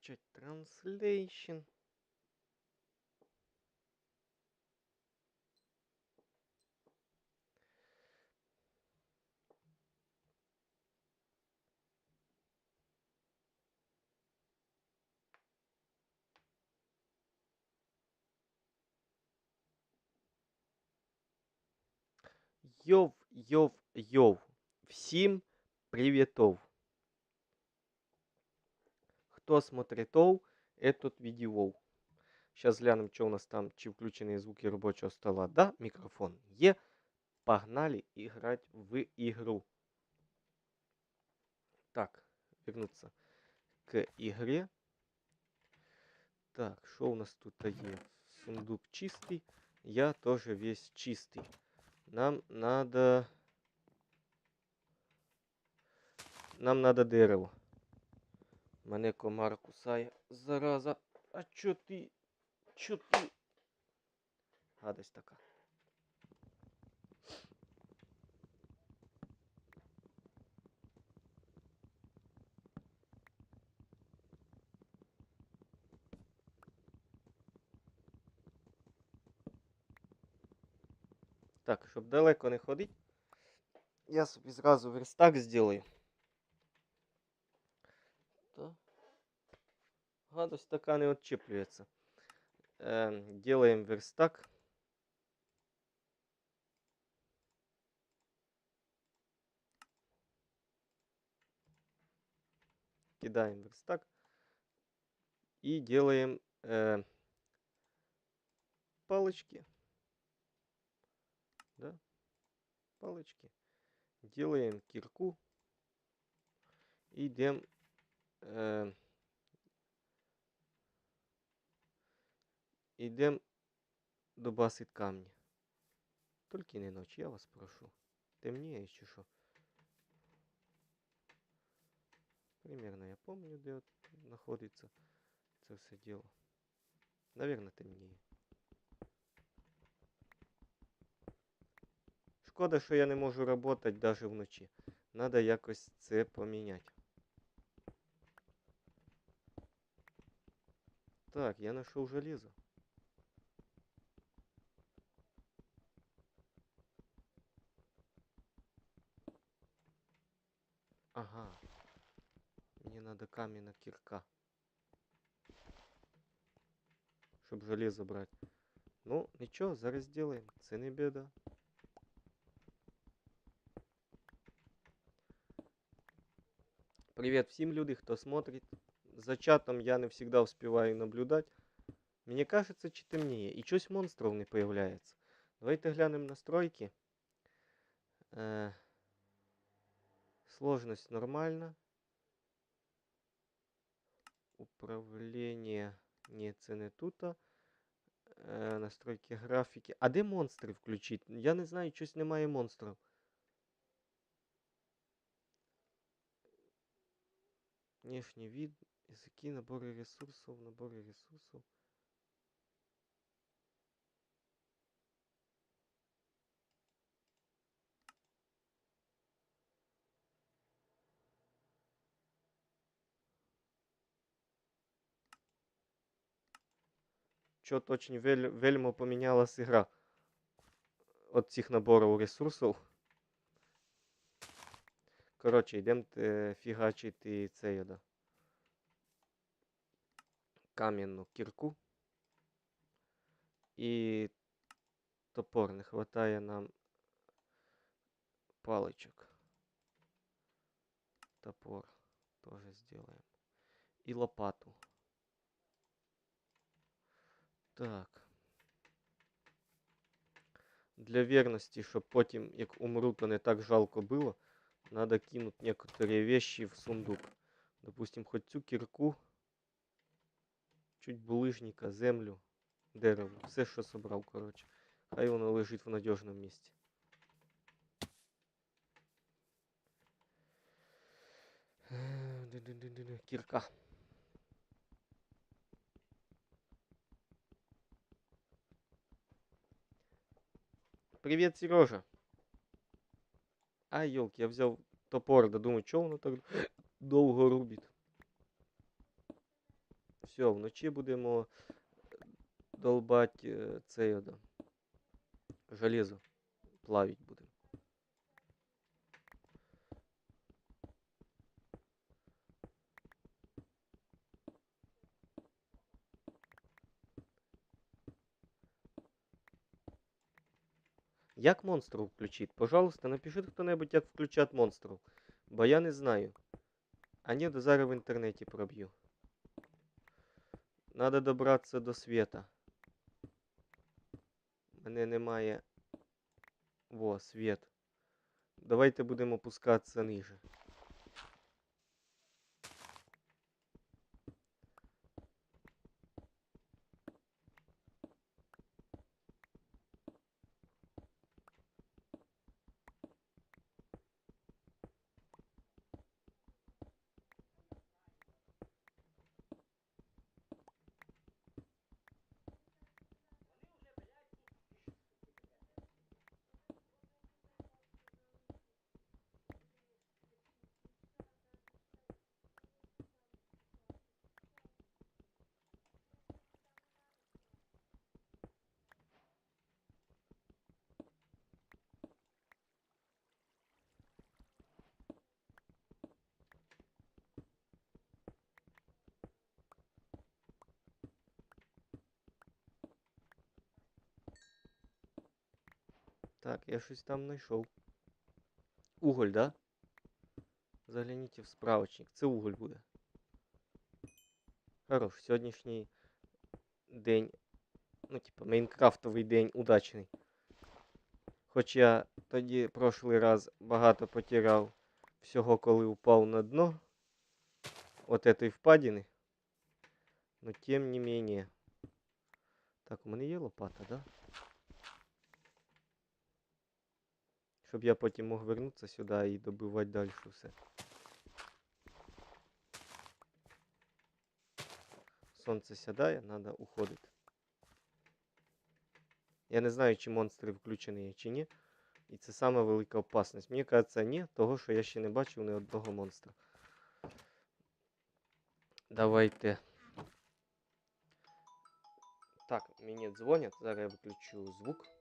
Начать транслейшн. Йов, йов, йов. Всім привітов. Хто смотритов, этот видео. Сейчас глянем, что у нас там, чи включені звуки робочого стола. Да, мікрофон є. Погнали играть в игру. Так, вернуться к игре. Так, что у нас тут є? Сундук чистый. Я тоже весь чистый. Нам надо... Нам надо дерево. Мене комар кусає. Зараза. А чо ти? Чо ти? Гадость така. Так, щоб далеко не ходити, я собі зразу верстак зроблю. гадость така не відчіплюється. Е, делаем верстак. Кидаем верстак. И делаем э, палочки. Да? Палочки. Делаем кирку. И идем э, Ідем добасить камні. Тільки не ночі, я вас прошу. Темніє чи що? Примерно я помню, де от знаходиться це все діло. Наверно, темніє. Шкода, що я не можу працювати навіть вночі. Надо якось це поміняти. Так, я знайшов железо. надо каменная кирка. Щоб железо брати. Ну, нічого, зараз зробимо. Це не біда. Привет всем люди, кто смотрит. За чатом я не всегда успеваю наблюдать. Мне кажется, чи темніє. І щось монстров не появляется. Давайте глянем настройки. Э, Сложность нормально. Управление. Ні, це не тут. Е, настройки графіки. А де монстри включити? Я не знаю, щось немає монстрів. Внешний вид, языки, наборы ресурсов, наборы ресурсов. Очень вель, вельмо поменялась игра от цих наборів ресурсів. Коротше, йдемо фігачити цей да. кам'яну кірку. І топор. Не хватає нам паличок. Топор тоже сделаем. И лопату. Так. Для верности, щоб потім, як умру, то не так жалко було, надо кинуть некоторые вещи в сундук. Допустим, хоть цю кірку, чуть булыжника, землю, дерево. Все, що собрав, коротше. Хай воно лежить в надіжному місці. Кірка. Привет, Сережа. А, елки, я взял топор, да думаю, что воно так довго рубить. Все, вночі будемо долбать е, цей да, Железо. Плавить будемо. Як монстру включить? Пожалуйста, напишіть хто-небудь, як включать монстру. Бо я не знаю. А ні, зараз в інтернеті проб'ю. Надо добратися до света. Мене немає. Во, світ. Давайте будемо опускатися ниже. Так, я щось там знайшов. Уголь, да? Загляніть в справочник. Це уголь буде. Хорош, сьогоднішній день. Ну, типа, Майнкрафтовий день удачний. Хоч я тоді прошлий раз багато потеряв всього, коли упав на дно. От этой впадины. Но тем не менее. Так, у мене є лопата, да? Щоб я потім мог вернутися сюди і добивати далі все. Сонце сідає, треба уходити. Я не знаю, чи монстри включені чи ні. І це саме велика опасність. Мені кажеться, ні, того, що я ще не бачив ні одного монстра. Давайте. Так, мені дзвонять, зараз я виключу звук.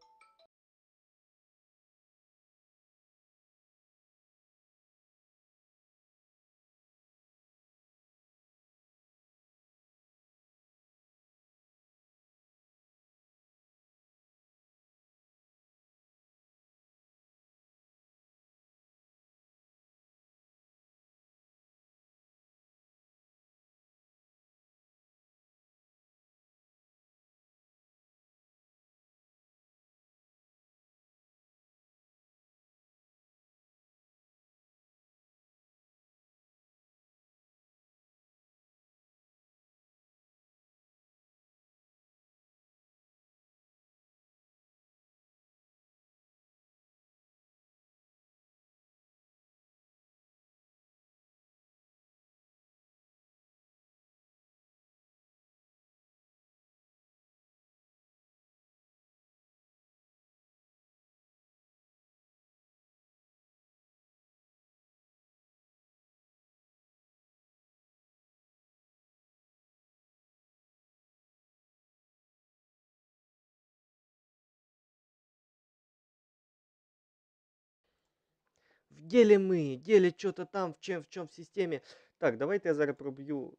В ли мы, деле что-то там, в чем, в чем в системе. Так, давайте я зараз проб'ю,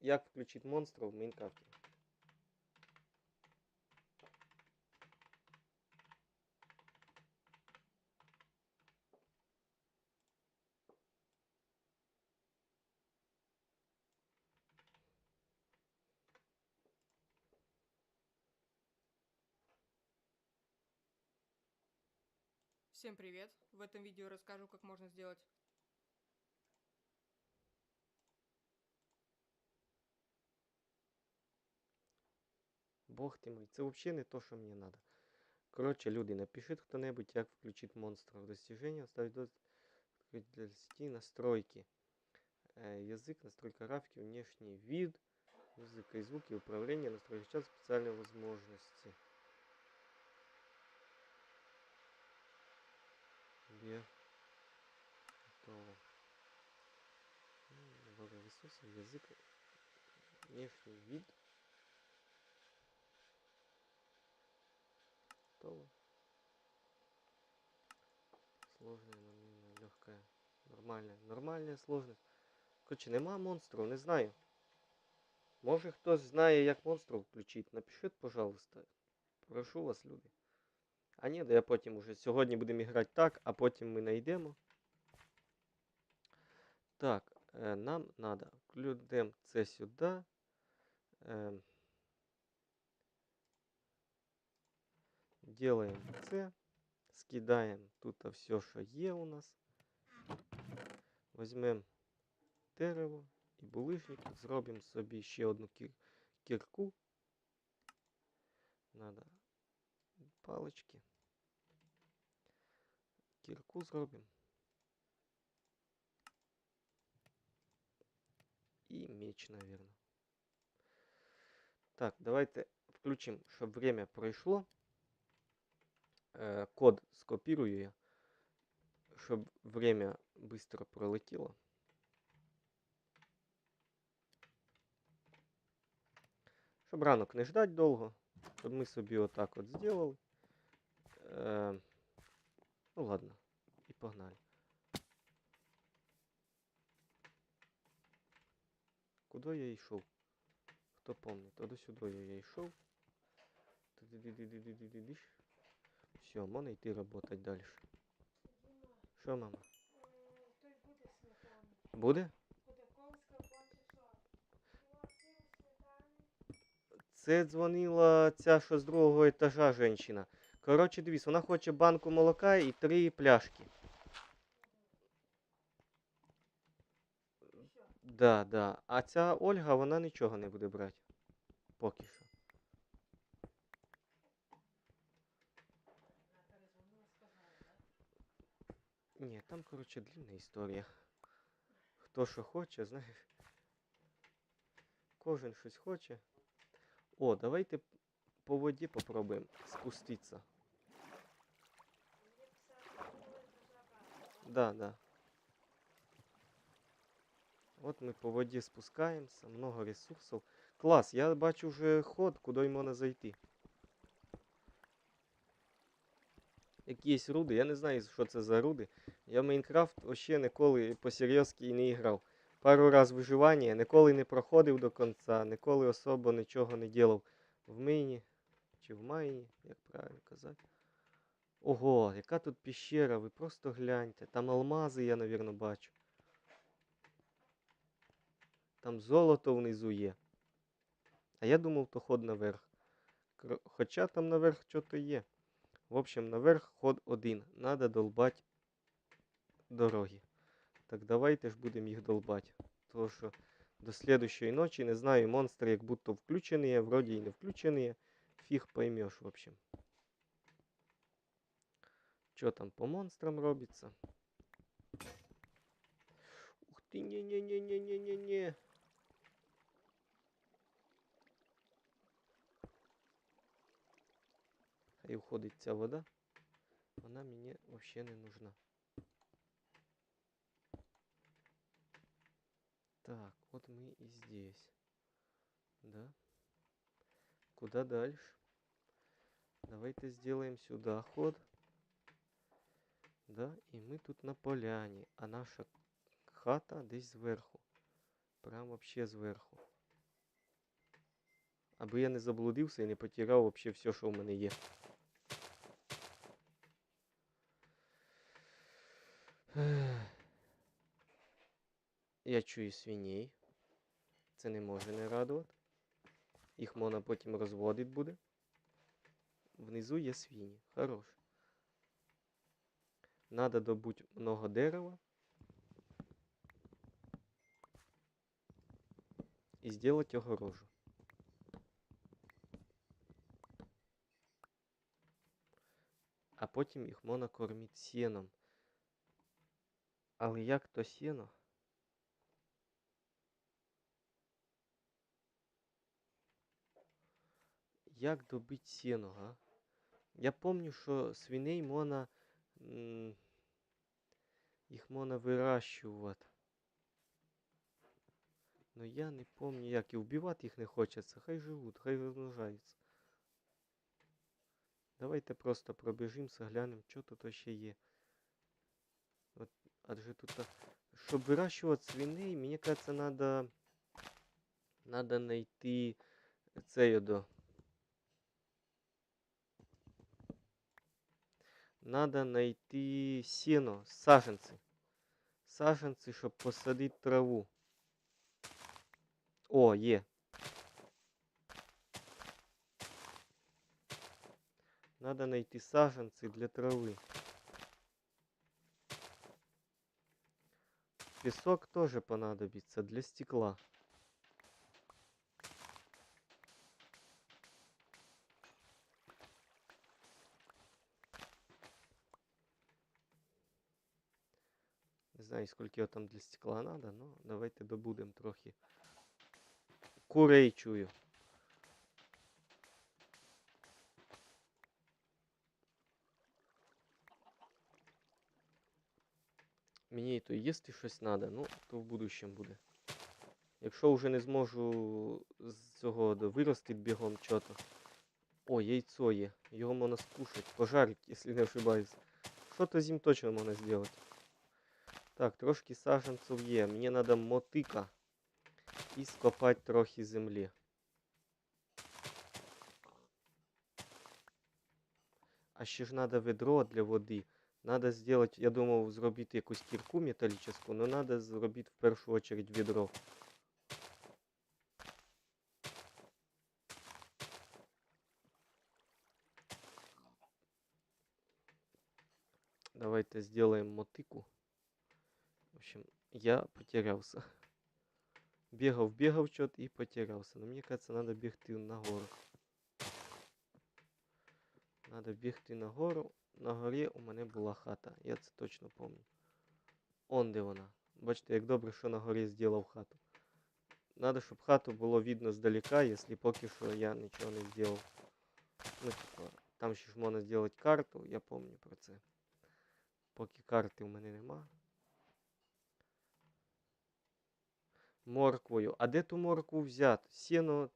як включити монстра в Майнкрафті. Всем привет! В этом видео расскажу, как можно сделать Бог ти мой, це взагалі не то, що мені треба. Коротше, люди, напишіть хто-небудь, як включити монстра в достиження, ставить до открыть для сети настройки. Э, язык, настройка графики, внешний вид, музыка и звуки, управление, настройка час, специальные возможности. Где? Готово. М, Много ресурсов, язык. Внешний вид. Готово. Сложная, нормальная, легкая. Нормальная. Нормальная сложность. Короче, нема монстру, не знаю. Може хтось знає, як монстру включити. Напишіть, пожалуйста. Прошу вас, люди. А ні, да я потім уже. Сьогодні будемо грати так, а потім ми знайдемо. Так, е, нам треба. Кладемо це сюди. Е, делаем це. Скидаємо тут все, що є у нас. Візьмемо дерево і булижник. Зробимо собі ще одну кір кірку. Надо палички. Кірку зробимо. І меч, наверное. Так, давайте включимо, щоб время пройшло. Е, код скопірую я, щоб время быстро пролетіло. Щоб ранок не ждать довго, щоб ми собі отак от зробили. Е, ну ладно, і погнали. Куди я йшов? Хто помнить? То до сюди я йшов. Все, можна йти працювати далі. Що, мама? Буде? Це дзвонила ця, що з другого етажа жінка. Коротше, дивись, вона хоче банку молока і три пляшки. Да, да. А ця Ольга, вона нічого не буде брати. Поки що. Ні, там, коротше, длинна історія. Хто що хоче, знаєш. Кожен щось хоче. О, давайте по воді попробуємо спуститися. Да, да. От ми по воді спускаємося, много ресурсів. Клас, я бачу вже ход, куди можна зайти. Якісь руди, я не знаю, що це за руди. Я в Майнкрафт вообще ніколи по-серйозки і не грав. Пару раз виживання, ніколи не проходив до кінця, ніколи особо нічого не делав в мині чи в майні, як правильно казати. Ого, яка тут піщера, ви просто гляньте. Там алмази я, навірно, бачу. Там золото внизу є. А я думав, то ход наверх. Хоча там наверх що-то є. В общем, наверх ход один. Надо долбать дороги. Так давайте ж будемо їх долбать. Тому що до следующої ночі, не знаю, монстр як будто включений, вроді і не включений. Фіг поймеш, в общем. Що там по монстрам робиться? Ух ти, не-не-не-не-не-не-не. Хай уходить ця вода. Вона мені взагалі не нужна. Так, вот мы и здесь. Да? Куда дальше? Давайте сделаем сюда ход. Да, і ми тут на поляні, а наша хата десь зверху. Прям вообще зверху. Аби я не заблудився і не потеряв вообще все, що в мене є. Я чую свиней. Це не може не радувати. Їх можна потім розводити буде. Внизу є свині. Хорош. Надо добути много дерева. І зробити огорожу. А потім їх можна кормити сіном. Але як то сіно? Як добити сіно, га? Я пам'ятаю, що свиней можна. Їх можна вирощувати. Ну я не помню, як і вбивати їх не хочеться. Хай живуть, хай розмножаються. Давайте просто пробіжимося, глянемо, що тут ще є. От, адже тут, щоб вирощувати свиней, мені кажется, надо, надо знайти цей до. Надо знайти сіно, саженці. Саженці, щоб посадити траву. О, є. Надо знайти саженці для трави. Песок тоже понадобится для стекла. Знаю, скільки там для стекла надо, но давайте добудемо трохи. Курей чую. Мені то їсти щось треба, ну, то в будущем буде. Якщо вже не зможу з цього виростити бігом чого-то. О, яйцо є. Його можна скушати, пожарити, якщо не ошибаюсь. Що то з ним точно можна зробити. Так, трошки саженців є. Мені треба мотика і скопати трохи землі. А ще ж треба ведро для води. Надо сделать, я думав, зробити якусь кірку металічну, але треба зробити в першу очередь відро. Давайте сделаем мотику. Общем, я потерялся. Бегал, бегал что-то и потерялся. Но мне кажется, надо бегти нагору. Надо бігти нагору. На горі у мене була хата. Я це точно пам'ятаю. Он де вона. Бачите, як добре, що на горі зробив хату. Надо, щоб хату було видно здалека, якщо поки що я нічого не зробив. Ну, типа, там ще ж можна зробити карту, я пам'ятаю про це. Поки карти у мене нема. Морквою. А де ту моркву взяти? Сіно.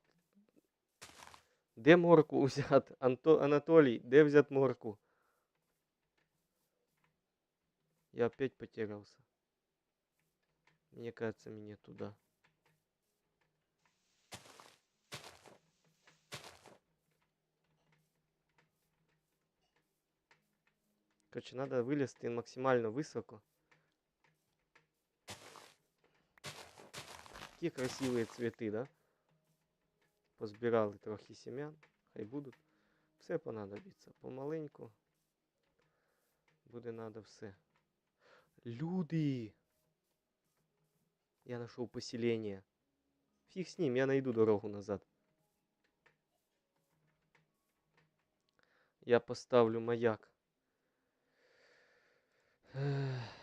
Де моркву взяти? Анто... Анатолій, де взяти моркву? Я опять потерялся. Мне кажется, мне туда. Короче, надо вылезти максимально высоко. Какие красивые цветы, да? Позбирали трохи семян. Хай будуть. Все понадобиться. Помаленьку. Буде надо все. Люди! Я нашел поселение. Фиг с ним, я найду дорогу назад. Я поставлю маяк. Ех.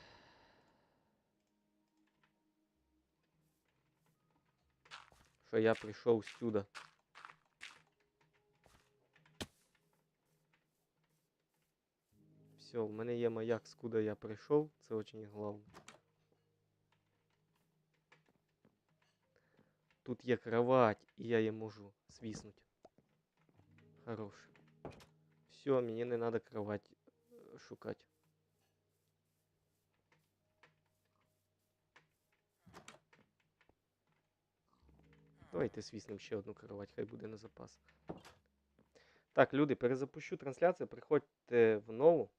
Що я прийшов сюди. Все, в мене є маяк, скуда я прийшов. Це очень головне. Тут є кровать, і я її можу свіснути. Хорош. Все, мені не треба кровать е, шукати. Давайте свіснемо ще одну кровать, хай буде на запас. Так, люди, перезапущу трансляцію. Приходьте в нову.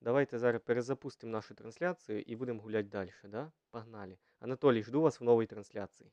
Давайте зараз перезапустимо нашу трансляцію і будемо гуляти далі, да? Погнали. Анатолій, жду вас в новій трансляції.